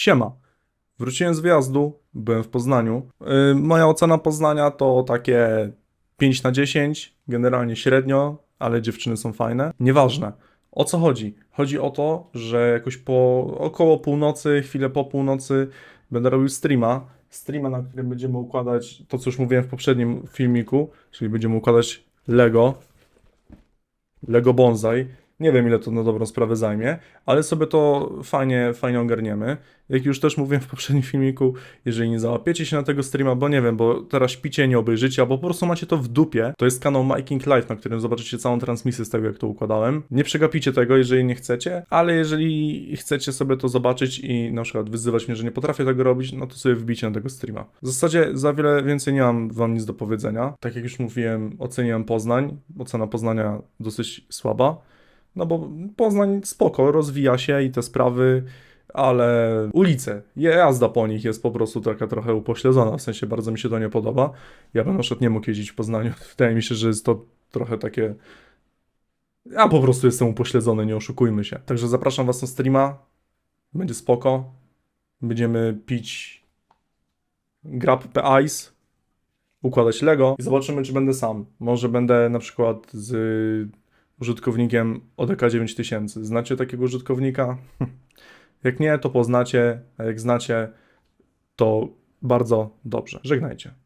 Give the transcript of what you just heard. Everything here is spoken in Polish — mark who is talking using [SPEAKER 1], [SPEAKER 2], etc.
[SPEAKER 1] Siema. Wróciłem z wyjazdu, byłem w Poznaniu. Yy, moja ocena Poznania to takie 5 na 10, generalnie średnio, ale dziewczyny są fajne. Nieważne. O co chodzi? Chodzi o to, że jakoś po około północy, chwilę po północy będę robił streama. Streama, na którym będziemy układać to, co już mówiłem w poprzednim filmiku, czyli będziemy układać Lego. Lego Bonsai. Nie wiem, ile to na dobrą sprawę zajmie, ale sobie to fajnie, fajnie ogarniemy. Jak już też mówiłem w poprzednim filmiku, jeżeli nie załapiecie się na tego streama, bo nie wiem, bo teraz śpicie, nie obejrzycie, albo po prostu macie to w dupie, to jest kanał Making Life, na którym zobaczycie całą transmisję z tego, jak to układałem. Nie przegapicie tego, jeżeli nie chcecie, ale jeżeli chcecie sobie to zobaczyć i na przykład wyzywać mnie, że nie potrafię tego robić, no to sobie wbicie na tego streama. W zasadzie za wiele więcej nie mam wam nic do powiedzenia. Tak jak już mówiłem, oceniłem Poznań. Ocena Poznania dosyć słaba. No bo Poznań spoko, rozwija się i te sprawy, ale ulice, jazda po nich jest po prostu taka trochę upośledzona, w sensie bardzo mi się to nie podoba. Ja bym na przykład nie mógł jeździć w Poznaniu, wydaje mi się, że jest to trochę takie... Ja po prostu jestem upośledzony, nie oszukujmy się. Także zapraszam was na streama, będzie spoko, będziemy pić grappę Ice, układać Lego i zobaczymy, czy będę sam. Może będę na przykład z użytkownikiem ODK 9000. Znacie takiego użytkownika? Jak nie, to poznacie, a jak znacie, to bardzo dobrze. Żegnajcie.